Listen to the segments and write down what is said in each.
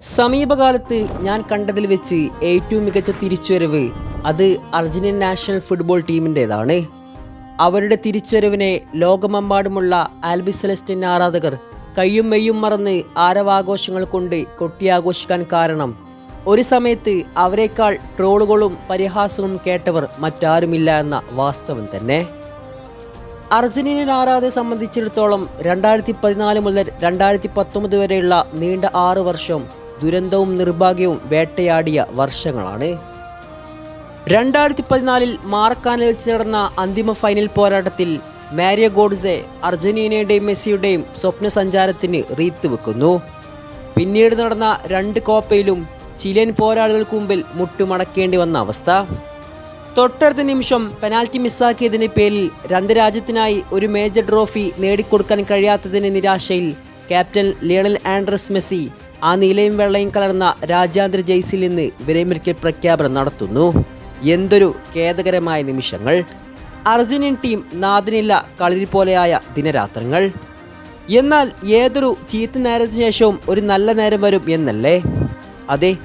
സമീപകാലത്ത് ഞാൻ കണ്ടതിൽ വെച്ച് ഏറ്റവും മികച്ച തിരിച്ചുവരവ് അത് അർജന്റീൻ നാഷണൽ ഫുട്ബോൾ ടീമിന്റേതാണ്. അവരുടെ തിരിച്ചുവരവിനെ ലോകമെമ്പാടുമുള്ള ആൽബി സെലസ്റ്റിൻ ആരാധകർ കയ്യും മെയ്യും മറന്ന് ആരവാഘോഷങ്ങൾ കൊണ്ട് കൊട്ടിയാഘോഷിക്കാൻ കാരണം ഒരു സമയത്ത് അവരെക്കാൾ ട്രോളുകളും പരിഹാസവും കേട്ടവർ മറ്റാരുമില്ല എന്ന വാസ്തവം തന്നെ. അർജന്റീനൻ ആരാധകരെ സംബന്ധിച്ചിടത്തോളം രണ്ടായിരത്തി പതിനാല് മുതൽ രണ്ടായിരത്തി പത്തൊമ്പത് വരെയുള്ള നീണ്ട ആറ് വർഷം ദുരന്തവും നിർഭാഗ്യവും വേട്ടയാടിയ വർഷങ്ങളാണ്. രണ്ടായിരത്തി പതിനാലിൽ മാർക്കാനിൽ വെച്ച് നടന്ന അന്തിമ ഫൈനൽ പോരാട്ടത്തിൽ മാരിയ ഗോഡ്സെ അർജന്റീനയുടെയും മെസ്സിയുടെയും സ്വപ്ന സഞ്ചാരത്തിന് റീത്ത് വെക്കുന്നു. പിന്നീട് നടന്ന രണ്ട് കോപ്പയിലും ചിലിയൻ പോരാളികൾക്ക് മുമ്പിൽ മുട്ടുമടക്കേണ്ടി വന്ന അവസ്ഥ. തൊട്ടടുത്ത നിമിഷം പെനാൽറ്റി മിസ്സാക്കിയതിന് പേരിൽ രണ്ട് രാജ്യത്തിനായി ഒരു മേജർ ട്രോഫി നേടിക്കൊടുക്കാൻ കഴിയാത്തതിന് നിരാശയിൽ ക്യാപ്റ്റൻ ലിയണൽ ആൻഡ്രസ് മെസ്സി ആ നീലയും വെള്ളയും കലർന്ന രാജ്യാന്തര ജയ്സിൽ നിന്ന് വിരമിക്കൽ പ്രഖ്യാപനം നടത്തുന്നു. എന്തൊരു ഖേദകരമായ നിമിഷങ്ങൾ. അർജന്റീൻ ടീം നാദിനില്ല കളരി പോലെയായ ദിനരാത്രങ്ങൾ. എന്നാൽ ഏതൊരു ചീത്ത നേരത്തിന് ശേഷവും ഒരു നല്ല നേരം വരും എന്നല്ലേ? അതെ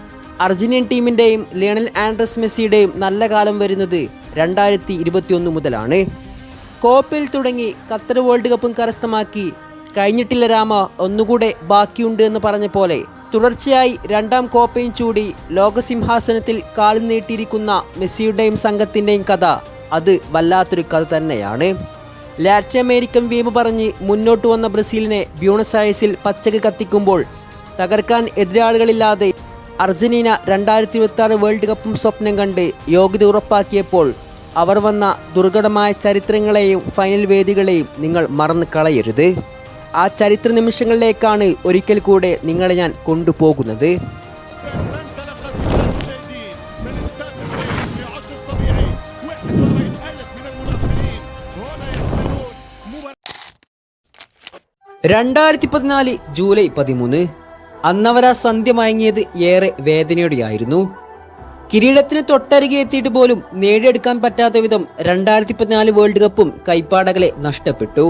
അർജന്റീൻ ടീമിന്റെയും ലിയണൽ ആൻഡ്രസ് മെസ്സിയുടെയും നല്ല കാലം വരുന്നത് രണ്ടായിരത്തി ഇരുപത്തിയൊന്ന് മുതലാണ്. കോപ്പയിൽ തുടങ്ങി ഖത്തർ വേൾഡ് കപ്പും കരസ്ഥമാക്കി കഴിഞ്ഞിട്ടില്ല രാമ. ഒന്നുകൂടെ ബാക്കിയുണ്ട് എന്ന് പറഞ്ഞ പോലെ തുടർച്ചയായി രണ്ടാം കോപ്പയും ചൂടി ലോകസിംഹാസനത്തിൽ കാലം നീട്ടിയിരിക്കുന്ന മെസ്സിയുടെയും സംഘത്തിന്റെയും കഥ. അത് വല്ലാത്തൊരു കഥ തന്നെയാണ്. ലാറ്റിൻ അമേരിക്കൻ വീമ് പറഞ്ഞ് മുന്നോട്ട് വന്ന ബ്രസീലിനെ ബ്യൂണസ് ഐസിൽ പച്ചക്ക് കത്തിക്കുമ്പോൾ തകർക്കാൻ എതിരാളികളില്ലാതെ അർജന്റീന രണ്ടായിരത്തി ഇരുപത്തി വേൾഡ് കപ്പും സ്വപ്നം കണ്ട് യോഗ്യത ഉറപ്പാക്കിയപ്പോൾ അവർ വന്ന ദുർഘടമായ ചരിത്രങ്ങളെയും ഫൈനൽ വേദികളെയും നിങ്ങൾ മറന്നു കളയരുത്. ആ ചരിത്ര നിമിഷങ്ങളിലേക്കാണ് ഒരിക്കൽ കൂടെ നിങ്ങളെ ഞാൻ കൊണ്ടുപോകുന്നത്. രണ്ടായിരത്തി പതിനാല് ജൂലൈ പതിമൂന്ന് അന്നവരാ സന്ധ്യ മയങ്ങിയത് ഏറെ വേദനയോടെയായിരുന്നു. കിരീടത്തിന് തൊട്ടരികെ എത്തിയിട്ട് പോലും നേടിയെടുക്കാൻ പറ്റാത്ത വിധം രണ്ടായിരത്തി പതിനാല് വേൾഡ് കപ്പും കൈപ്പാടകളെ നഷ്ടപ്പെട്ടു.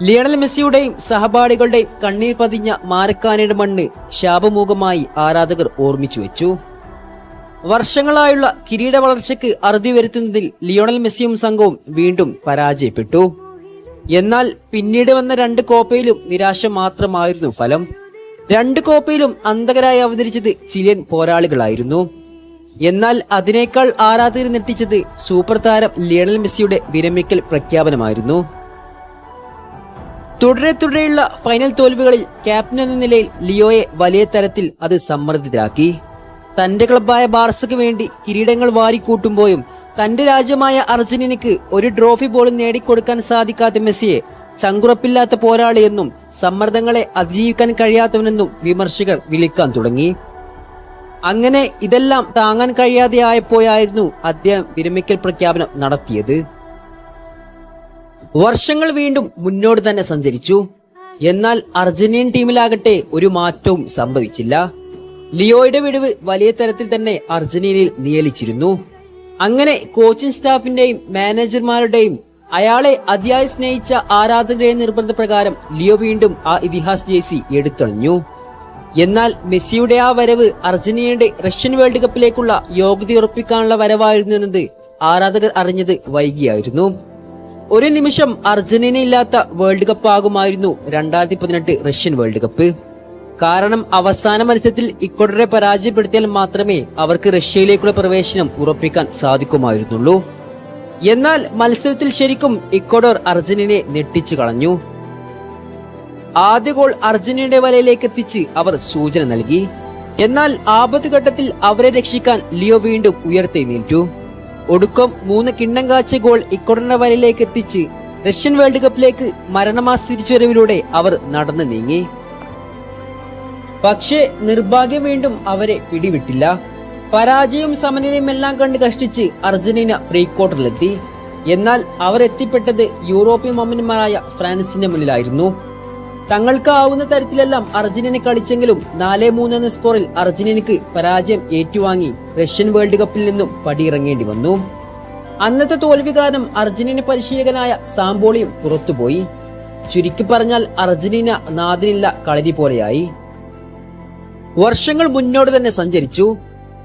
ലിയണൽ മെസ്സിയുടെയും സഹപാഠികളുടെയും കണ്ണീർ പതിഞ്ഞ മാരക്കാനയുടെ മണ്ണ് ശാപമൂഖമായി ആരാധകർ ഓർമ്മിച്ചു വെച്ചു. വർഷങ്ങളായുള്ള കിരീട വളർച്ചയ്ക്ക് അറുതി വരുത്തുന്നതിൽ ലിയോണൽ മെസ്സിയും സംഘവും വീണ്ടും പരാജയപ്പെട്ടു. എന്നാൽ പിന്നീട് വന്ന രണ്ട് കോപ്പയിലും നിരാശ മാത്രമായിരുന്നു ഫലം. രണ്ട് കോപ്പയിലും അന്തകരായി അവതരിച്ചത് ചിലിയൻ പോരാളികളായിരുന്നു. എന്നാൽ അതിനേക്കാൾ ആരാധകർ നെട്ടിച്ചത് സൂപ്പർ താരം ലിയണൽ മെസ്സിയുടെ വിരമിക്കൽ പ്രഖ്യാപനമായിരുന്നു. തുടരെ തുടരെയുള്ള ഫൈനൽ തോൽവികളിൽ ക്യാപ്റ്റൻ എന്ന നിലയിൽ ലിയോയെ വലിയ തരത്തിൽ അത് സമ്മർദ്ദിതരാക്കി. തന്റെ ക്ലബായ ബാർസയ്ക്ക് വേണ്ടി കിരീടങ്ങൾ വാരിക്കൂട്ടുമ്പോഴും തന്റെ രാജ്യമായ അർജന്റീനയ്ക്ക് ഒരു ട്രോഫി പോലും നേടിക്കൊടുക്കാൻ സാധിക്കാത്ത മെസ്സിയെ ചങ്കുറപ്പില്ലാത്ത പോരാളിയെന്നും സമ്മർദ്ദങ്ങളെ അതിജീവിക്കാൻ കഴിയാത്തവനെന്നും വിമർശകർ വിളിക്കാൻ തുടങ്ങി. അങ്ങനെ ഇതെല്ലാം താങ്ങാൻ കഴിയാതെ ആയപ്പോയായിരുന്നു അദ്ദേഹം വിരമിക്കൽ പ്രഖ്യാപനം നടത്തിയത്. വർഷങ്ങൾ വീണ്ടും മുന്നോട്ട് തന്നെ സഞ്ചരിച്ചു. എന്നാൽ അർജന്റീൻ ടീമിലാകട്ടെ ഒരു മാറ്റവും സംഭവിച്ചില്ല. ലിയോയുടെ വിടവ് വലിയ തരത്തിൽ തന്നെ അർജന്റീനയിൽ നിയലിച്ചിരുന്നു. അങ്ങനെ കോച്ചിംഗ് സ്റ്റാഫിന്റെയും മാനേജർമാരുടെയും അയാളെ അതിയായി സ്നേഹിച്ച ആരാധകരുടെ നിർബന്ധപ്രകാരം ലിയോ വീണ്ടും ആ ഇതിഹാസ് ജേസി എടുത്തണിഞ്ഞു എന്നാൽ മെസ്സിയുടെ ആ വരവ് അർജന്റീനയുടെ റഷ്യൻ വേൾഡ് കപ്പിലേക്കുള്ള യോഗ്യത ഉറപ്പിക്കാനുള്ള വരവായിരുന്നു എന്നത് ആരാധകർ അറിഞ്ഞത് വൈകിയായിരുന്നു. ഒരു നിമിഷം അർജന്റീന ഇല്ലാത്ത വേൾഡ് കപ്പ് ആകുമായിരുന്നു രണ്ടായിരത്തി പതിനെട്ട് റഷ്യൻ വേൾഡ് കപ്പ് കാരണം അവസാന മത്സരത്തിൽ ഇക്വഡറെ പരാജയപ്പെടുത്തിയാൽ മാത്രമേ അവർക്ക് റഷ്യയിലേക്കുള്ള പ്രവേശനം ഉറപ്പിക്കാൻ സാധിക്കുമായിരുന്നുള്ളൂ. എന്നാൽ മത്സരത്തിൽ ശരിക്കും ഇക്കോഡർ അർജന്റീനയെ നെട്ടിച്ചു കളഞ്ഞു. ആദ്യ ഗോൾ അർജന്റീനയുടെ വലയിലേക്ക് എത്തിച്ച് അവർ സൂചന നൽകി. എന്നാൽ ആപത്ത് ഘട്ടത്തിൽ അവരെ രക്ഷിക്കാൻ ലിയോ വീണ്ടും ഉയർത്തെഴുന്നേറ്റു ഒടുക്കം മൂന്ന് കിണ്ണം കാച്ച ഗോൾ ഇക്കൊടന വലയിലേക്ക് എത്തിച്ച് റഷ്യൻ വേൾഡ് കപ്പിലേക്ക് മരണമാസ് തിരിച്ചുവരവിലൂടെ അവർ നടന്നു നീങ്ങി. പക്ഷേ നിർഭാഗ്യം വീണ്ടും അവരെ പിടിവിട്ടില്ല. പരാജയവും സമനിലയും എല്ലാം കണ്ട് കഷ്ടിച്ച് അർജന്റീന പ്രീ ക്വാർട്ടറിലെത്തി എന്നാൽ അവർ എത്തിപ്പെട്ടത് യൂറോപ്യൻ മമ്മന്മാരായ ഫ്രാൻസിന്റെ മുന്നിലായിരുന്നു. തങ്ങൾക്ക് ആവുന്ന തരത്തിലെല്ലാം അർജന്റീന കളിച്ചെങ്കിലും നാല് മൂന്ന് എന്ന സ്കോറിൽ അർജന്റീനക്ക് പരാജയം ഏറ്റുവാങ്ങി റഷ്യൻ വേൾഡ് കപ്പിൽ നിന്നും പടിയിറങ്ങേണ്ടി വന്നു. അന്നത്തെ തോൽവി കാരണം അർജന്റീന പരിശീലകനായ സാമ്പോളിയും പുറത്തുപോയി. ചുരുക്കി പറഞ്ഞാൽ അർജന്റീന നാദിനില്ല കളരി പോലെയായി. വർഷങ്ങൾ മുന്നോട്ട് തന്നെ സഞ്ചരിച്ചു.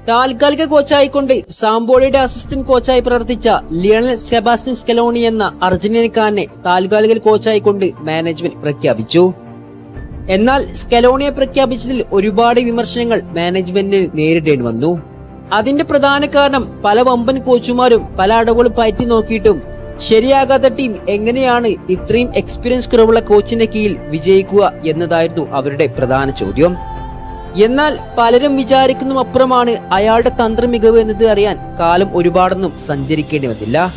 താൽക്കാലിക കോച്ചായിക്കൊണ്ട് സാംബോളിയുടെ അസിസ്റ്റന്റ് കോച്ചായി പ്രവർത്തിച്ച ലിയണൽ സെബാസ്റ്റ്യൻ സ്കലോണി എന്ന അർജന്റീനക്കാരനെ താൽക്കാലിക കോച്ചായിക്കൊണ്ട് മാനേജ്മെന്റ് പ്രഖ്യാപിച്ചു. എന്നാൽ സ്കലോണിയെ പ്രഖ്യാപിച്ചതിൽ ഒരുപാട് വിമർശനങ്ങൾ മാനേജ്മെന്റിന് നേരിടേണ്ടി വന്നു. അതിന്റെ പ്രധാന കാരണം പല വമ്പൻ കോച്ചുമാരും പല അടവുകളും പയറ്റി നോക്കിയിട്ടും ശരിയാകാത്ത ടീം എങ്ങനെയാണ് ഇത്രയും എക്സ്പീരിയൻസ് കുറവുള്ള കോച്ചിന്റെ കീഴിൽ വിജയിക്കുക എന്നതായിരുന്നു അവരുടെ പ്രധാന ചോദ്യം. എന്നാൽ പലരും വിചാരിക്കുന്നതും അപ്പുറമാണ് അയാളുടെ തന്ത്ര മികവ് എന്നത് അറിയാൻ കാലം ഒരുപാടൊന്നും സഞ്ചരിക്കേണ്ടി വന്നില്ല.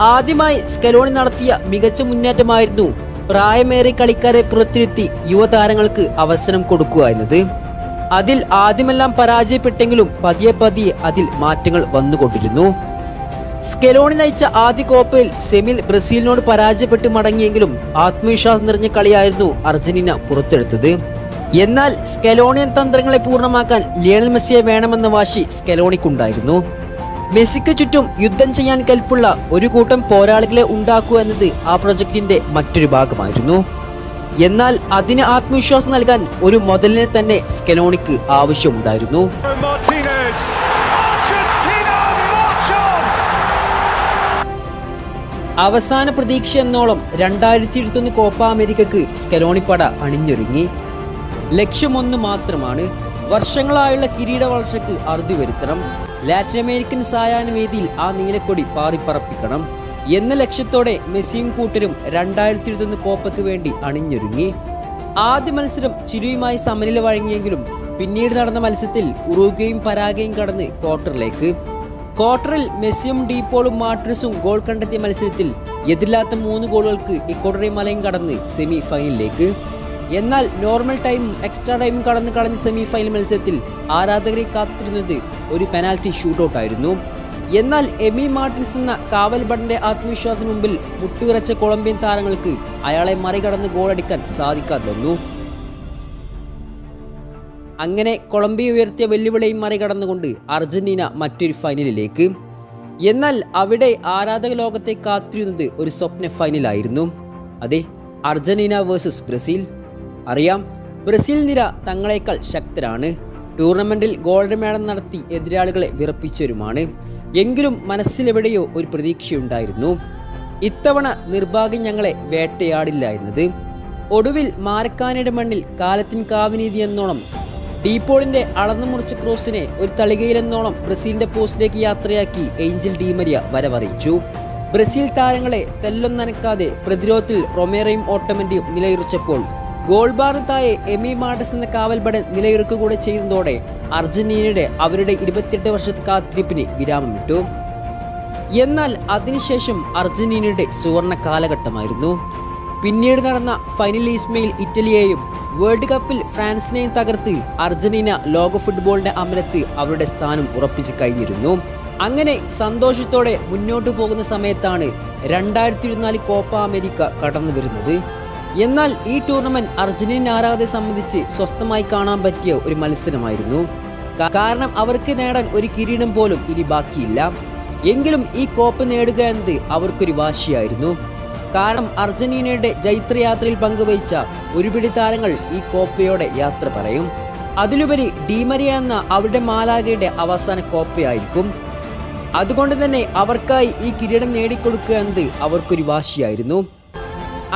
ആദ്യമായി സ്കലോണി നടത്തിയ മികച്ച മുന്നേറ്റമായിരുന്നു പ്രായമേറെ കളിക്കാരെ പുറത്തിരുത്തി യുവതാരങ്ങൾക്ക് അവസരം കൊടുക്കുക എന്നത്. അതിൽ ആദ്യമെല്ലാം പരാജയപ്പെട്ടെങ്കിലും പതിയെ പതിയെ അതിൽ മാറ്റങ്ങൾ വന്നുകൊണ്ടിരുന്നു. സ്കെലോണി നയിച്ച ആദ്യ കോപ്പയിൽ സെമിൽ ബ്രസീലിനോട് പരാജയപ്പെട്ട് മടങ്ങിയെങ്കിലും ആത്മവിശ്വാസം നിറഞ്ഞ കളിയായിരുന്നു അർജന്റീന പുറത്തെടുത്തത്. എന്നാൽ സ്കലോണിയൻ തന്ത്രങ്ങളെ പൂർണമാക്കാൻ ലിയണൽ മെസ്സിയെ വേണമെന്ന വാശി സ്കലോണിക്കുണ്ടായിരുന്നു. മെസ്സിക്ക് ചുറ്റും യുദ്ധം ചെയ്യാൻ കൽപ്പുള്ള ഒരു കൂട്ടം പോരാളികളെ ഉണ്ടാക്കുക എന്നത് ആ പ്രൊജക്ടിന്റെ മറ്റൊരു ഭാഗമായിരുന്നു. എന്നാൽ അതിന് ആത്മവിശ്വാസം നൽകാൻ ഒരു മുതലിനെ തന്നെ സ്കലോണിക്ക് ആവശ്യമുണ്ടായിരുന്നു. അവസാന പ്രതീക്ഷ എന്നോളം രണ്ടായിരത്തി ഇരുപത്തൊന്ന് കോപ്പ അമേരിക്കക്ക് സ്കലോണിപ്പട അണിഞ്ഞൊരുങ്ങി. ലക്ഷ്യമൊന്നു മാത്രമാണ് വർഷങ്ങളായുള്ള കിരീട വളർച്ചയ്ക്ക് അറുതി വരുത്തണം. ലാറ്റിൻ അമേരിക്കൻ സായാഹ്ന വേദിയിൽ ആ നീലക്കൊടി പാറിപ്പറപ്പിക്കണം. എന്ന ലക്ഷ്യത്തോടെ മെസ്സിയും കൂട്ടരും രണ്ടായിരത്തി ഇരുപത്തൊന്ന് കോപ്പയ്ക്ക് വേണ്ടി അണിഞ്ഞൊരുങ്ങി. ആദ്യ മത്സരം ചിരിയുമായി സമനില വഴങ്ങിയെങ്കിലും പിന്നീട് നടന്ന മത്സരത്തിൽ ഉറുഗയും പരാഗയും കടന്ന് ക്വാർട്ടറിലേക്ക്. ക്വാർട്ടറിൽ മെസ്സിയും ഡീപ്പോളും മാർട്ടിനസും ഗോൾ കണ്ടെത്തിയ മത്സരത്തിൽ എതിരില്ലാത്ത മൂന്ന് ഗോളുകൾക്ക് ഇക്കോട്ടറി മലയും കടന്ന് സെമി ഫൈനലിലേക്ക് എന്നാൽ നോർമൽ ടൈം എക്സ്ട്രാ ടൈം കടന്ന് കളഞ്ഞ സെമി ഫൈനൽ മത്സരത്തിൽ ആരാധകരെ കാത്തിരുന്നത് ഒരു പെനാൽറ്റി ഷൂട്ടൗട്ട് ആയിരുന്നു എന്നാൽ എമി മാർട്ടിൻസ് എന്ന കാവൽ ഭടന്റെ ആത്മവിശ്വാസത്തിന് മുമ്പിൽ മുട്ടുവിറച്ച കൊളംബിയൻ താരങ്ങൾക്ക് അയാളെ മറികടന്ന് ഗോളടിക്കാൻ സാധിക്കാതെ വന്നു. അങ്ങനെ കൊളംബിയ ഉയർത്തിയ വെല്ലുവിളിയും മറികടന്നുകൊണ്ട് അർജന്റീന മറ്റൊരു ഫൈനലിലേക്ക്. എന്നാൽ അവിടെ ആരാധക ലോകത്തെ കാത്തിരുന്നത് ഒരു സ്വപ്ന ഫൈനലായിരുന്നു. അതെ അർജന്റീന വേഴ്സസ് ബ്രസീൽ. അറിയാം ബ്രസീൽ നിര തങ്ങളേക്കാൾ ശക്തരാണ്. ടൂർണമെന്റിൽ ഗോൾഡ് മെഡൽ നടത്തി എതിരാളികളെ വിറപ്പിച്ചവരുമാണ്. എങ്കിലും മനസ്സിലെവിടെയോ ഒരു പ്രതീക്ഷയുണ്ടായിരുന്നു. ഇത്തവണ നിർഭാഗ്യം ഞങ്ങളെ വേട്ടയാടില്ല എന്നത്. ഒടുവിൽ മാരക്കാനയുടെ മണ്ണിൽ കാലത്തിൻ കാവിനീതി എന്നോണം ഡീപോളിന്റെ അളന്നു മുറിച്ച ക്രോസിനെ ഒരു തളികയിലെന്നോണം ബ്രസീലിന്റെ പോസ്റ്റിലേക്ക് യാത്രയാക്കി ഏഞ്ചൽ ഡീമരിയ വരവറിയിച്ചു. ബ്രസീൽ താരങ്ങളെ തെല്ലൊന്നനക്കാതെ പ്രതിരോധത്തിൽ റൊമേറയും ഓട്ടമന്റിയും നിലയുറച്ചപ്പോൾ ഗോൾ തായെ എമി മാർഡസ് എന്ന കാവൽപടൻ നിലയുറക്കുക കൂടെ ചെയ്യുന്നതോടെ അർജന്റീനയുടെ അവരുടെ ഇരുപത്തിയെട്ട് വർഷത്തെ കാത്തിരിപ്പിന് വിരാമമിട്ടു. എന്നാൽ അതിനുശേഷം അർജന്റീനയുടെ സുവർണ കാലഘട്ടമായിരുന്നു. പിന്നീട് നടന്ന ഫൈനൽ ഇസ്മയിൽ ഇറ്റലിയെയും വേൾഡ് കപ്പിൽ ഫ്രാൻസിനെയും തകർത്ത് അർജന്റീന ലോക ഫുട്ബോളിന്റെ അമലത്ത് അവരുടെ സ്ഥാനം ഉറപ്പിച്ചു കഴിഞ്ഞിരുന്നു. അങ്ങനെ സന്തോഷത്തോടെ മുന്നോട്ടു പോകുന്ന സമയത്താണ് രണ്ടായിരത്തി ഇരുപത്തിനാല് കോപ്പ അമേരിക്ക കടന്നു വരുന്നത് എന്നാൽ ഈ ടൂർണമെന്റ് അർജന്റീന ആരാധകരെ സംബന്ധിച്ച് സ്വസ്ഥമായി കാണാൻ പറ്റിയ ഒരു മത്സരമായിരുന്നു. കാരണം അവർക്ക് നേടാൻ ഒരു കിരീടം പോലും ഇനി ബാക്കിയില്ല. എങ്കിലും ഈ കോപ്പ് നേടുക എന്നത് അവർക്കൊരു വാശിയായിരുന്നു. കാരണം അർജന്റീനയുടെ ജൈത്രയാത്രയിൽ പങ്കുവഹിച്ച ഒരുപിടി താരങ്ങൾ ഈ കോപ്പയോടെ യാത്ര പറയും. അതിലുപരി ഡീമരിയ എന്ന അവരുടെ മാലാകയുടെ അവസാന കോപ്പയായിരിക്കും. അതുകൊണ്ട് തന്നെ അവർക്കായി ഈ കിരീടം നേടിക്കൊടുക്കുക എന്നത് അവർക്കൊരു വാശിയായിരുന്നു.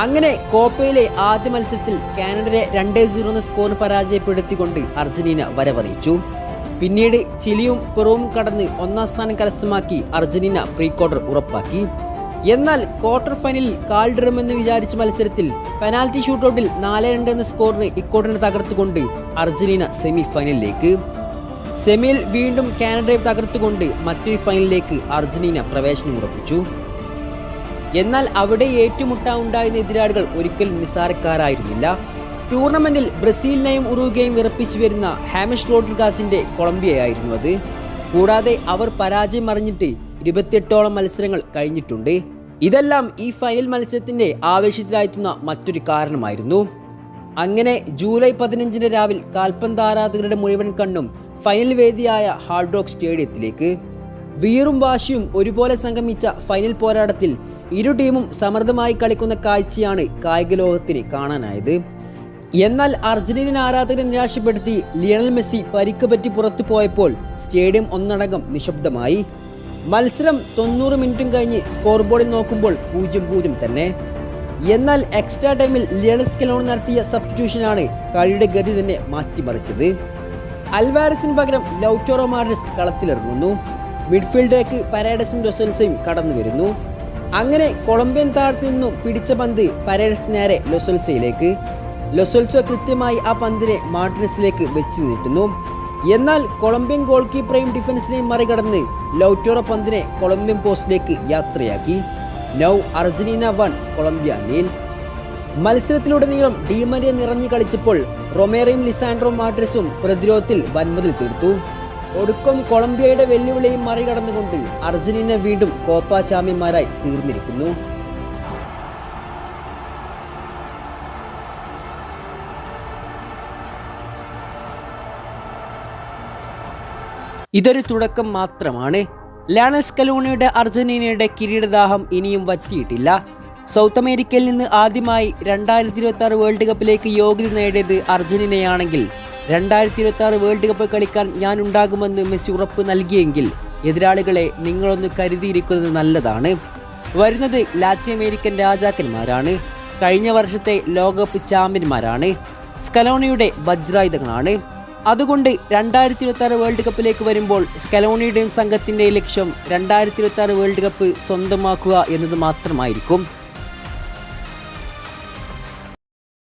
അങ്ങനെ കോപ്പയിലെ ആദ്യ മത്സരത്തിൽ കാനഡയെ രണ്ടേ സീറോ എന്ന സ്കോർ പരാജയപ്പെടുത്തിക്കൊണ്ട് അർജന്റീന വരവറിയിച്ചു. പിന്നീട് ചിലിയും പെറുവും കടന്ന് ഒന്നാം സ്ഥാനം കരസ്ഥമാക്കി അർജന്റീന പ്രീ ക്വാർട്ടർ ഉറപ്പാക്കി. എന്നാൽ ക്വാർട്ടർ ഫൈനലിൽ കാൽഡിറുമെന്ന് വിചാരിച്ച മത്സരത്തിൽ പെനാൽറ്റി ഷൂട്ടൗട്ടിൽ നാല് രണ്ട് എന്ന സ്കോറിന് ഇക്കോട്ടിനെ തകർത്തുകൊണ്ട് അർജന്റീന സെമി ഫൈനലിലേക്ക് സെമിയിൽ വീണ്ടും കാനഡയെ തകർത്തുകൊണ്ട് മറ്റൊരു ഫൈനലിലേക്ക് അർജന്റീന പ്രവേശനം ഉറപ്പിച്ചു. എന്നാൽ അവിടെ ഏറ്റുമുട്ട ഉണ്ടായിരുന്ന എതിരാളികൾ ഒരിക്കലും നിസ്സാരക്കാരായിരുന്നില്ല. ടൂർണമെന്റിൽ ബ്രസീലിനെയും ഉറുഗയും വിറപ്പിച്ചു വരുന്ന ഹാമിഷ് റോഡ്രിഗാസിന്റെ കൊളംബിയയായിരുന്നു അത്. കൂടാതെ അവർ പരാജയം അറിഞ്ഞിട്ട് ഇരുപത്തിയെട്ടോളം മത്സരങ്ങൾ കഴിഞ്ഞിട്ടുണ്ട്. ഇതെല്ലാം ഈ ഫൈനൽ മത്സരത്തിന്റെ ആവേശത്തിലായെത്തുന്ന മറ്റൊരു കാരണമായിരുന്നു. അങ്ങനെ ജൂലൈ പതിനഞ്ചിന് രാവിലെ ആരാധകരുടെ മുഴുവൻ കണ്ണും ഫൈനൽ വേദിയായ ഹാർഡ് റോക്ക് സ്റ്റേഡിയത്തിലേക്ക്. വീറും വാശിയും ഒരുപോലെ സംഗമിച്ച ഫൈനൽ പോരാട്ടത്തിൽ ഇരു ടീമും സമൃദ്ധമായി കളിക്കുന്ന കാഴ്ചയാണ് കായിക ലോകത്തിന് കാണാനായത്. എന്നാൽ അർജന്റീനൻ ആരാധകരെ നിരാശപ്പെടുത്തി ലിയണൽ മെസ്സി പരിക്ക് പറ്റി പുറത്തു പോയപ്പോൾ സ്റ്റേഡിയം ഒന്നടങ്കം നിശബ്ദമായി. മത്സരം തൊണ്ണൂറ് മിനിറ്റും കഴിഞ്ഞ് സ്കോർ ബോർഡിൽ നോക്കുമ്പോൾ പൂജ്യം പൂജ്യം തന്നെ. എന്നാൽ എക്സ്ട്രാ ടൈമിൽ ലിയണൽ സ്കിലോൺ നടത്തിയ സബ്സ്റ്റിറ്റ്യൂഷനാണ് കളിയുടെ ഗതി തന്നെ മാറ്റിമറിച്ചത്. അൽവാരസിന് പകരം ലൗറ്റോറോ മാർഡസ് കളത്തിലിറങ്ങുന്നു. മിഡ്ഫീൽഡിലേക്ക് പരേഡസും ലൊസൽസയും കടന്നു വരുന്നു അങ്ങനെ കൊളംബിയൻ താഴത്തു നിന്നും പിടിച്ച പന്ത് പരേഴ്സ് നേരെ ലൊസൽസയിലേക്ക്. ലൊസൽസോ കൃത്യമായി ആ പന്തിനെ മാർട്ടിനസിലേക്ക് വെച്ച് നീട്ടുന്നു. എന്നാൽ കൊളംബിയൻ ഗോൾ കീപ്പറെയും ഡിഫൻസിനെയും മറികടന്ന് ലൗറ്റോറോ പന്തിനെ കൊളംബിയൻ പോസ്റ്റിലേക്ക് യാത്രയാക്കി. Now Argentina one Colombia nil. മത്സരത്തിലുടനീളം Di Maria നിറഞ്ഞു കളിച്ചപ്പോൾ റൊമേറയും ലിസാൻഡ്രോ മാർട്ടിനസും പ്രതിരോധത്തിൽ വൻമതിൽ തീർത്തു. ഒടുക്കം കൊളംബിയയുടെ വെല്ലുവിളിയും മറികടന്നുകൊണ്ട് അർജന്റീന വീണ്ടും കോപ്പ ചാമ്പ്യന്മാരായി തീർന്നിരിക്കുന്നു. ഇതൊരു തുടക്കം മാത്രമാണ്. ലാനസ് കലോണിയുടെ അർജന്റീനയുടെ കിരീടദാഹം ഇനിയും വറ്റിയിട്ടില്ല. സൗത്ത് അമേരിക്കയിൽ നിന്ന് ആദ്യമായി രണ്ടായിരത്തി ഇരുപത്തി വേൾഡ് കപ്പിലേക്ക് യോഗ്യത നേടിയത് അർജന്റീനയാണെങ്കിൽ രണ്ടായിരത്തി ഇരുപത്തി ആറ് വേൾഡ് കപ്പ് കളിക്കാൻ ഞാൻ ഉണ്ടാകുമെന്ന് മെസ്സി ഉറപ്പ് നൽകിയെങ്കിൽ എതിരാളികളെ നിങ്ങളൊന്ന് കരുതിയിരിക്കുന്നത് നല്ലതാണ്. വരുന്നത് ലാറ്റിൻ അമേരിക്കൻ രാജാക്കന്മാരാണ്. കഴിഞ്ഞ വർഷത്തെ ലോകകപ്പ് ചാമ്പ്യന്മാരാണ്. സ്കലോണിയുടെ വജ്രായുധങ്ങളാണ്. അതുകൊണ്ട് രണ്ടായിരത്തി ഇരുപത്തി ആറ് വേൾഡ് കപ്പിലേക്ക് വരുമ്പോൾ സ്കലോണിയുടെയും സംഘത്തിന്റെയും ലക്ഷ്യം രണ്ടായിരത്തി ഇരുപത്തി ആറ് വേൾഡ് കപ്പ് സ്വന്തമാക്കുക എന്നത് മാത്രമായിരിക്കും.